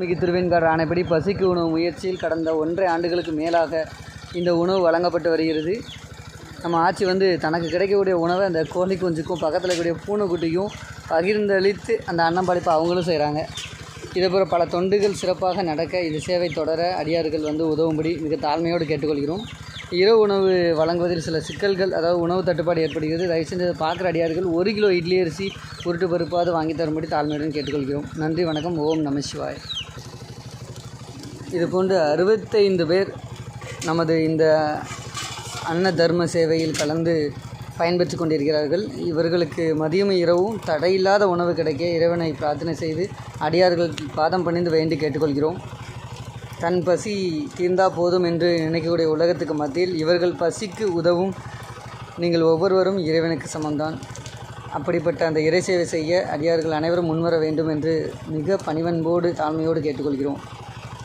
மிகு திருவெண்காடு ஆணைப்படி பசிக்கு உணவு முயற்சியில் கடந்த ஒன்றரை ஆண்டுகளுக்கு மேலாக இந்த உணவு வழங்கப்பட்டு வருகிறது. நம்ம ஆட்சி வந்து தனக்கு கிடைக்கக்கூடிய உணவை அந்த கோழி குஞ்சுக்கும் பக்கத்தில் இருக்கக்கூடிய பூனைக்குட்டியும் பகிர்ந்தளித்து அந்த அன்னம்படைப்பை அவங்களும் செய்கிறாங்க இதேபோல் பல தொண்டுகள் சிறப்பாக நடக்க இது சேவை தொடர அடியார்கள் வந்து உதவும்படி மிக தாழ்மையோடு கேட்டுக்கொள்கிறோம். இரவு உணவு வழங்குவதில் சில சிக்கல்கள் அதாவது உணவு தட்டுப்பாடு ஏற்படுகிறது. தயவு செஞ்சு பார்க்குற அடியார்கள் ஒரு கிலோ இட்லி அரிசி உருட்டு பருப்பாவது வாங்கி தரும்படி தாழ்மையுடன் கேட்டுக்கொள்கிறோம். நன்றி வணக்கம். ஓம் நம சிவாய். இது போன்று அறுபத்தைந்து பேர் நமது இந்த அன்ன தர்ம சேவையில் கலந்து பயன்பெற்று கொண்டிருக்கிறார்கள். இவர்களுக்கு மதியமும் இரவும் தடையில்லாத உணவு கிடைக்க இறைவனை பிரார்த்தனை செய்து அடியார்கள் பாதம் பணிந்து வேண்டி கேட்டுக்கொள்கிறோம். தன் பசி தீர்ந்தா போதும் என்று நினைக்கக்கூடிய உலகத்துக்கு மத்தியில் இவர்கள் பசிக்கு உதவும் நீங்கள் ஒவ்வொருவரும் இறைவனுக்கு சமம்தான். அப்படிப்பட்ட அந்த இறை சேவை செய்ய அடியார்கள் அனைவரும் முன்வர வேண்டும் என்று மிக பணிவன்போடு தாழ்மையோடு கேட்டுக்கொள்கிறோம்.